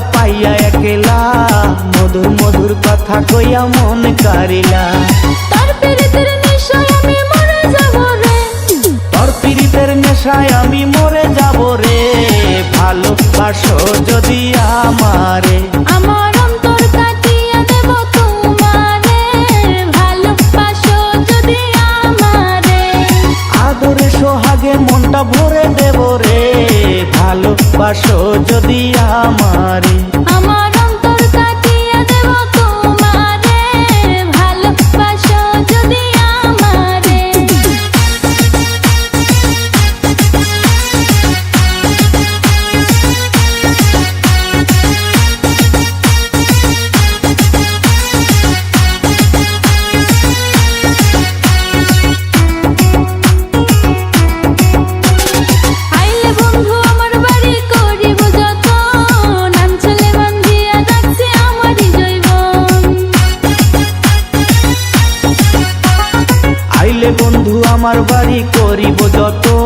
পাইয়া একেলা। মধুর মধুর কথা কইয়া মন কারিলা। তার পীড়িতের নিশায় আমি মরে যাব রে। তোর পীড়িতের নেশায় আমি মরে যাব রে। ভালোবাসো যদি আমারে। আমার অন্তর কাটিয়ে দেব তোমারে। ভালোবাসো যদি আমারে। আদরে সোহাগে মনটা ভরে দেব রে। ভালোবাসো যদি আমারে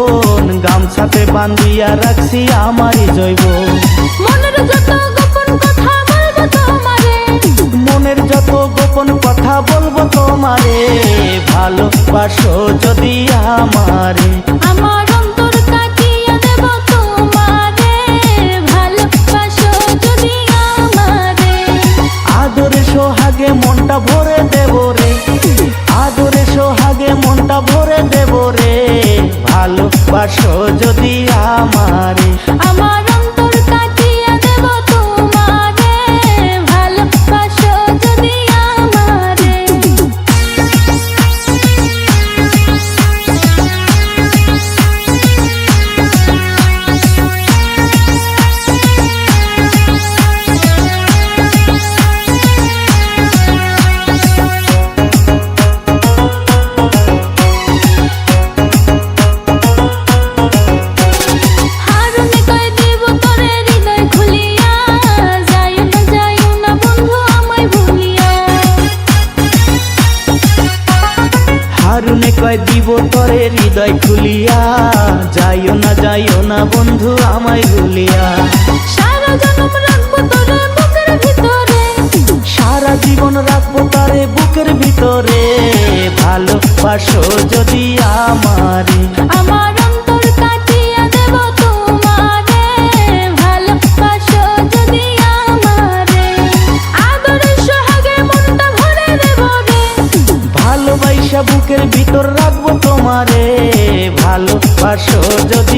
যতন গামছাতে বান্ধিয়া রাখছি আমারই জৈব। মনের যত গোপন কথা বলব তোমারে। মনের যত গোপন কথা বলব তোমারে ভালোবাসো যদি আমারে। আমার ভালোবাসো যদি আমারে কয় দিব তরে হৃদয় খুলিয়া। যাইও না যাইও না বন্ধু আমায় ভুলিয়া। সারা জনম রাখব তোরে বুকের ভিতরে। সারা জীবন রাখব তারে বুকের ভিতরে। ভালোবাসো যদি আমারে। আমার তোমারে ভালোবাসো যদি